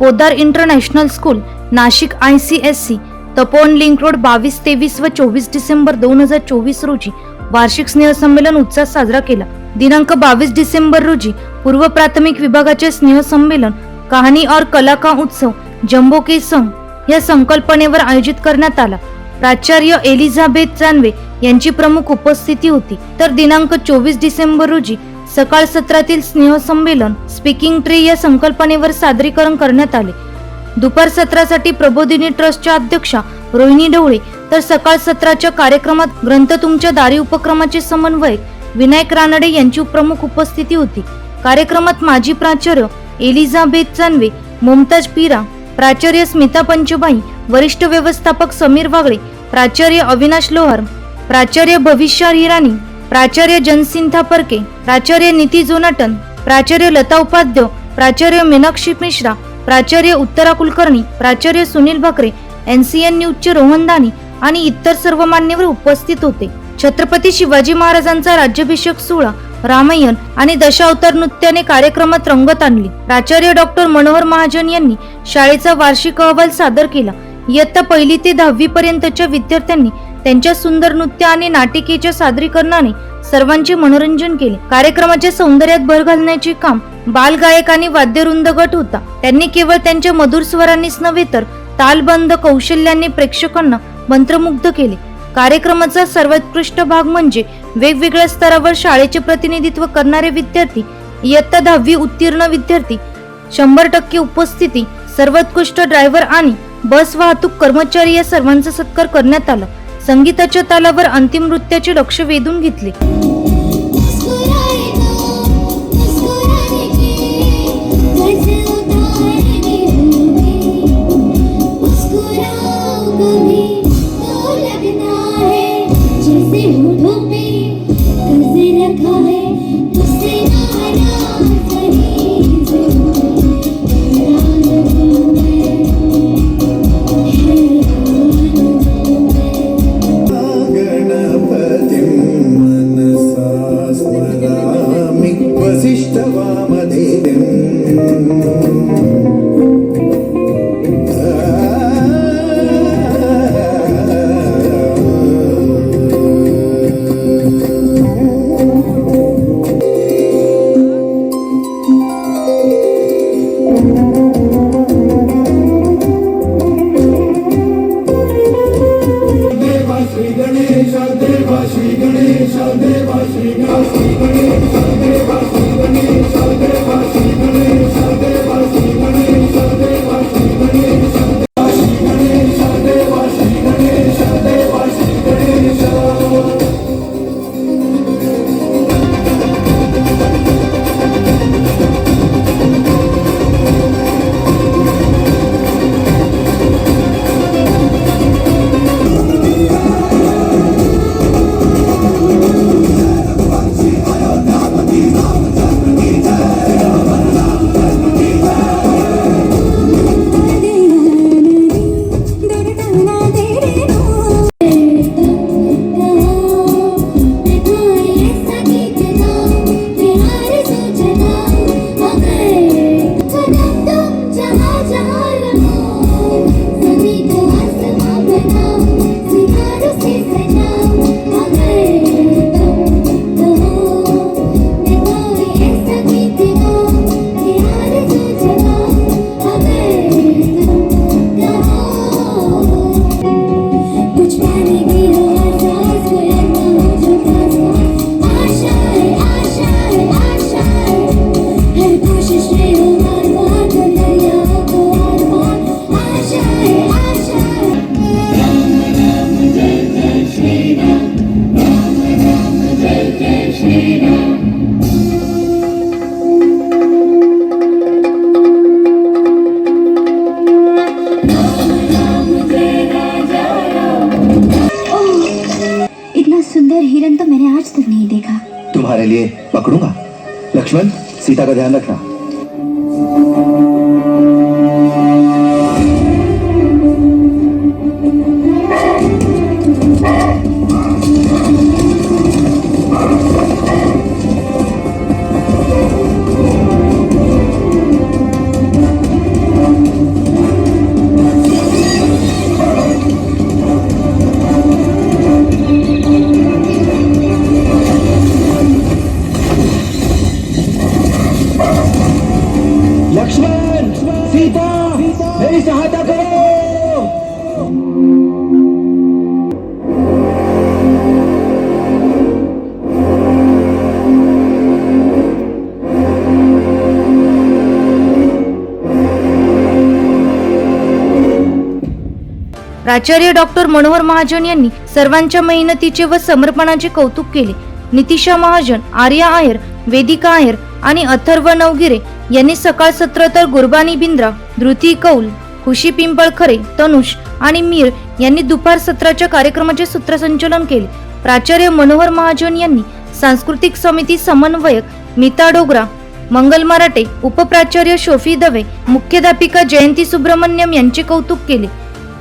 Podar international school Nashik I C S C Tapovan link road बावीस तेवीस व चोवीस डिसेंबर दोन हजार चोवीस रोजी वार्षिक स्नेहसंमेलन उत्साहात साजरा केला. दिनांक बावीस डिसेंबर रोजी पूर्व प्राथमिक विभागाचे स्नेहसंमेलन कहाणी और कलाका उत्सव जम्बो के संघ या संकल्पनेवर आयोजित करण्यात आला. प्राचार्य एलिझाबेथ जानवे यांची प्रमुख उपस्थिती होती. तर दिनांक चोवीस डिसेंबर रोजी सकाळ सत्रातील स्नेहसंमेलन स्पीकिंग ट्री या संकल्पनेवर सादरीकरण करण्यात आले. दुपार सत्रासाठी प्रबोधिनी ट्रस्टच्या अध्यक्षा रोहिणी ढवळे तर सकाळ सत्राच्या कार्यक्रमात ग्रंथ तुमच्या दारी उपक्रमाचे समन्वयक विनायक रानडे यांची प्रमुख उपस्थिती होती. कार्यक्रमात माजी प्राचार्य एलिझाबेथ जानवे मुमताज पिरा प्राचार्य स्मिता पंचबाई वरिष्ठ व्यवस्थापक समीर वागळे प्राचार्य अविनाश लोहार प्राचार्य भविष्य हिराणी प्राचार्य जनसिंथा परके प्राचार्य नीती जोनाटन प्राचार्य लता उपाध्य प्राचार्य मीनाक्षी मिश्रा प्राचार्य उत्तरा कुलकर्णी प्राचार्य सुनील भाकरे एन न्यूजचे रोहन दानी आणि इतर सर्व मान्यवर उपस्थित होते. छत्रपती शिवाजी महाराजांचा राज्याभिषेक सोहळा रामायण आणि दशावतार नृत्याने कार्यक्रमात रंगत आणली. प्राचार्य डॉक्टर मनोहर महाजन यांनी शाळेचा वार्षिक अहवाल सादर केला. इयत्ता पहिली ते दहावी पर्यंतच्या विद्यार्थ्यांनी त्यांच्या सुंदर नृत्य आणि नाटिकेच्या सादरीकरणाने सर्वांचे मनोरंजन केले. कार्यक्रमाच्या सौंदर्यात भर घालण्याचे काम बालगायक आणि वाद्यरुंद गट होता. त्यांनी केवळ त्यांच्या मधुर स्वरांनीच नव्हे तर तालबंद कौशल्याने प्रेक्षकांना मंत्रमुग्ध केले. कार्यक्रमाचा सर्वोत्कृष्ट भाग म्हणजे वेगवेगळ्या स्तरावर शाळेचे प्रतिनिधित्व करणारे विद्यार्थी इयत्ता दहावी उत्तीर्ण विद्यार्थी शंभर टक्के उपस्थिती सर्वोत्कृष्ट ड्रायव्हर आणि बस वाहतूक कर्मचारी या सर्वांचा सत्कार करण्यात आला. संगीताच्या तालावर अंतिम नृत्याचे लक्ष वेधून घेतले. Thank you. तो मैंने आज तक नहीं देखा। तुम्हारे लिए पकड़ूंगा। लक्ष्मण सीता का ध्यान रखना। प्राचार्य डॉक्टर मनोहर महाजन यांनी सर्वांच्या मेहनतीचे व समर्पणाचे कौतुक केले. नितिशा महाजन आर्या आयर वेदिका आयर आणि अथर्व नवगिरे यांनी सकाळ सत्र तर गुरबानी बिंद्रा धृती कौल खुशी पिंपळखरे तनुष आणि मीर यांनी दुपार सत्राच्या कार्यक्रमाचे सूत्रसंचलन केले. प्राचार्य मनोहर महाजन यांनी सांस्कृतिक समिती समन्वयक मिता डोगरा मंगल मराठे उपप्राचार्य शोफी दवे मुख्याध्यापिका जयंती सुब्रमण्यम यांचे कौतुक केले.